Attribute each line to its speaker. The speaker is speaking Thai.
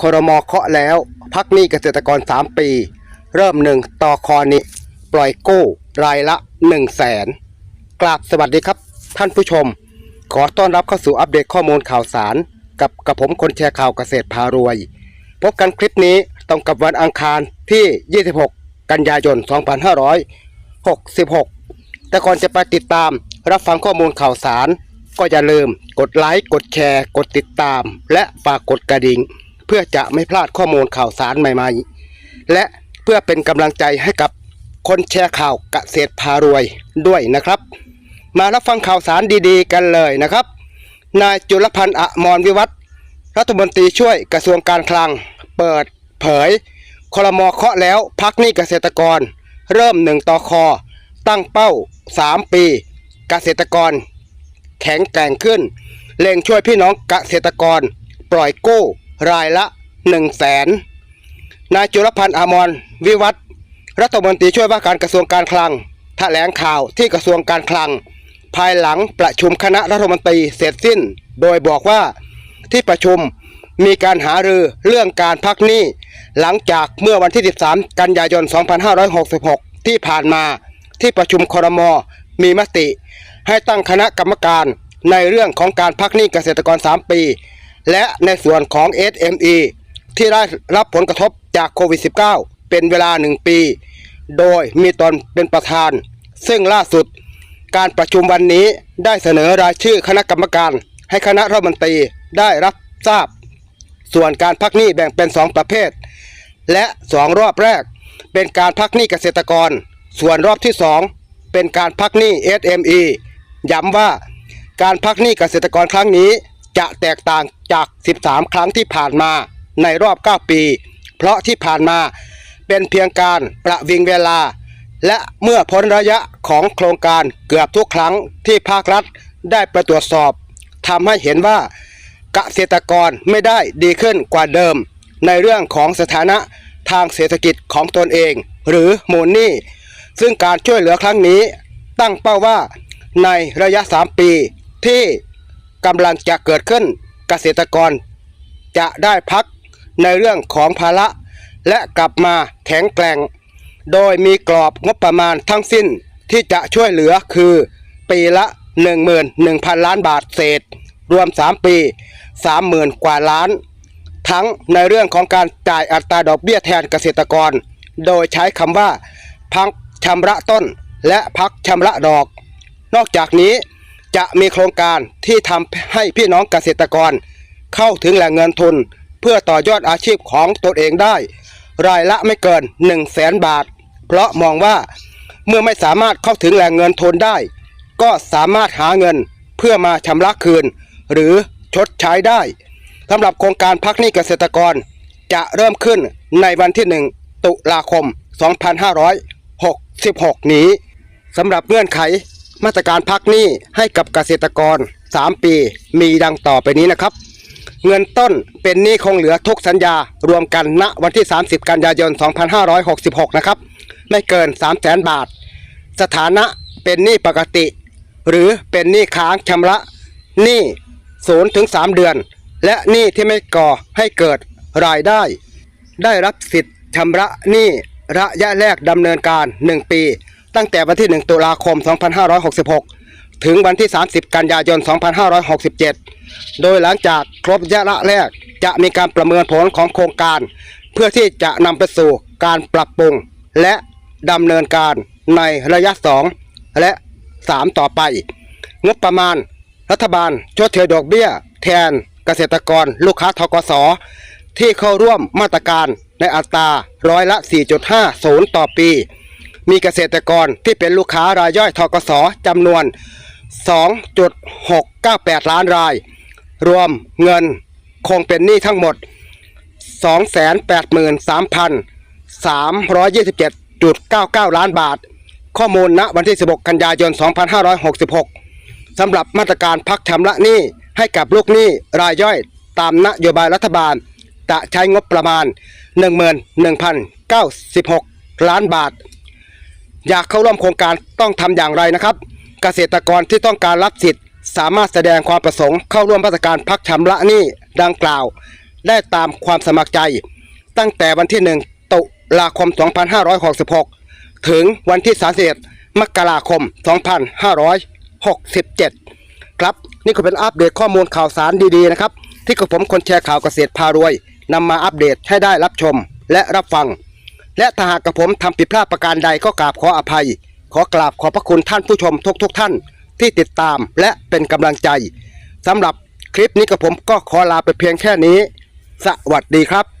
Speaker 1: ครมเคาะแล้วพักหนี้เกษตรกร 3 ปี เริ่มหนึ่งต่อคอนี้ ปล่อยกู้รายละ 1 0 0 0 0แสนกราบสวัสดีครับ ท่านผู้ชม ขอต้อนรับเข้าสู่อัปเดตข้อมูลข่าวสาร กับกับผมคนแชร์ข่าวเกษตรพารวย พบกันคลิปนี้ตรงกับวันอังคารที่ 26 กันยายน 2566 แต่ก่อนจะไปติดตามรับฟังข้อมูลข่าวสาร ก็อย่าลืมกดไลค์กดแชร์ กดติดตาม และฝากกดกระดิ่ง พื่อจะไม่พลาดข้อมูลข่าวสารใหม่ๆ และเพื่อเป็นกำลังใจให้กับคนแชร์ข่าวเกษตรพารวยด้วยนะครับ มารับฟังข่าวสารดีๆ กันเลยนะครับ นายจุลพันธ์อมรวิวัฒน์รัฐมนตรีช่วยกระทรวงการคลัง เปิดเผยคลมอเคาะแล้วพักหนี้เกษตรกร เริ่มหนึ่งต่อคอ ตั้งเป้า 3 ปี เกษตรกร แข็งแกร่งขึ้นเร่งช่วยพี่น้องเกษตรกร ปล่อยกู้ รายละ1 0 0 0 0แสนนายจุลพันธ์อมรวิวัฒรัฐมนตรีช่วยว่าการกระทรวงการคลัง แถลงข่าวที่กระทรวงการคลัง ภายหลังประชุมคณะรัฐมนตรีเสร็จสิ้น โดยบอกว่าที่ประชุมมีการหารือเรื่องการพักหนี้ หลังจากเมื่อวันที่ 13 กันยายน 2566 ที่ผ่านมาที่ประชุมครม มีมติ ให้ตั้งคณะกรรมการในเรื่องของการพักหนี้เกษตรกร 3 ปี และในส่วนของ SME ที่ได้รับผลกระทบจากโควิด -19 เป็นเวลา 1 ปี โดยมีตนเป็นประธาน ซึ่งล่าสุด การประชุมวันนี้ได้เสนอรายชื่อคณะกรรมการ ให้คณะรัฐมนตรีได้รับทราบ ส่วนการพักหนี้แบ่งเป็น 2 ประเภท และ 2 รอบแรก เป็นการพักหนี้เกษตรกร ส่วนรอบที่ 2 เป็นการพักหนี้ SME ย้ำว่าการพักหนี้เกษตรกรครั้งนี้ จะแตกต่างจาก 13 ครั้งที่ผ่านมาในรอบ 9 ปี เพราะที่ผ่านมาเป็นเพียงการประวิงเวลา และเมื่อพ้นระยะของโครงการเกือบทุกครั้งที่ภาครัฐได้ไปตรวจสอบทำให้เห็นว่าเกษตรกรไม่ได้ดีขึ้นกว่าเดิม ในเรื่องของสถานะทางเศรษฐกิจของตนเอง หรือมูลหนี้ซึ่งการช่วยเหลือครั้งนี้ ตั้งเป้าว่าในระยะ 3 ปีที่ กำลังจะเกิดขึ้นเกษตรกร จะได้พักในเรื่องของภาระ และกลับมาแข็งแกร่ง โดยมีกรอบงบประมาณทั้งสิ้นที่จะช่วยเหลือคือ ปีละ 11,000 ล้านบาทเศษ รวม 3 ปี 30,000 กว่าล้าน ทั้งในเรื่องของการจ่ายอัตราดอกเบี้ยแทนเกษตรกร โดยใช้คำว่า พักชำระต้นและพักชำระดอก นอกจากนี้ จะมีโครงการที่ทำให้พี่น้องเกษตรกร เข้าถึงแหล่งเงินทุน เพื่อต่อยอดอาชีพของตนเองได้ รายละไม่เกิน 1 0 0 0 0แสนบาท เพราะมองว่าเมื่อไม่สามารถเข้าถึงแหล่งเงินทุนได้ ก็สามารถหาเงินเพื่อมาชำระคืน หรือชดใช้ได้สำหรับโครงการพักหนี้เกษตรกร จะเริ่มขึ้นในวันที่ 1 ตุลาคม 2566 นี้สำหรับเงื่อนไข มาตรการพักหนี้ให้กับเกษตรกร 3 ปีมีดังต่อไปนี้นะครับ เงินต้นเป็นหนี้คงเหลือทุกสัญญารวมกันณวันที่ 30 กันยายน 2566 นะครับ ไม่เกิน 3 0 0แสนบาท สถานะเป็นหนี้ปกติ หรือเป็นหนี้ค้างชำระหนี้0ถึง3เดือน และหนี้ที่ไม่ก่อให้เกิดรายได้ ได้รับสิทธิ์ชำระหนี้ระยะแรกดำเนินการ 1 ปี ตั้งแต่วันที่ 1 ตุลาคม 2566 ถึงวันที่ 30 กันยายน 2567 โดยหลังจากครบระยะแรกจะมีการประเมินผลของโครงการ เพื่อที่จะนำไปสู่การปรับปรุง และดำเนินการในระยะ 2 และ 3 ต่อไป งบประมาณ รัฐบาลชดเชยดอกเบี้ย แทนเกษตรกรลูกค้าทกสที่เข้าร่วมมาตรการในอัตราร้อยละ 4.50 ต่อปี มีเกษตรกรที่เป็นลูกค้ารายย่อยทกสจำนวน 2.698 ล้านราย รวมเงินคงเป็นหนี้ทั้งหมด 283,327.99 ล้านบาท ข้อมูลณวันที่ 16 กันยายน 2566 สำหรับมาตรการพักชำระหนี้ให้กับลูกหนี้รายย่อยตามนโยบายรัฐบาล จะใช้งบประมาณ 11,096 ล้านบาท อยากเข้าร่วมโครงการต้องทำอย่างไรนะครับ เกษตรกรที่ต้องการรับสิทธิ์ สามารถแสดงความประสงค์เข้าร่วมมาตรการพักชำระหนี้ดังกล่าว ได้ตามความสมัครใจ ตั้งแต่วันที่ 1 ตุลาคม 2566 ถึงวันที่31มกราคม 2567 ครับ นี่ก็เป็นอัปเดตข้อมูลข่าวสารดีๆนะครับ ที่กระผมคนแชร์ข่าวเกษตรพารวยนำมาอัปเดตให้ได้รับชมและรับฟัง และถ้าหากกระผมทำผิดพลาดประการใดก็กราบขออภัย ขอกราบขอบพระคุณท่านผู้ชมทุกๆทท่านที่ติดตามและเป็นกำลังใจสำหรับคลิปนี้กระผมก็ขอลาไปเพียงแค่นี้ สวัสดีครับ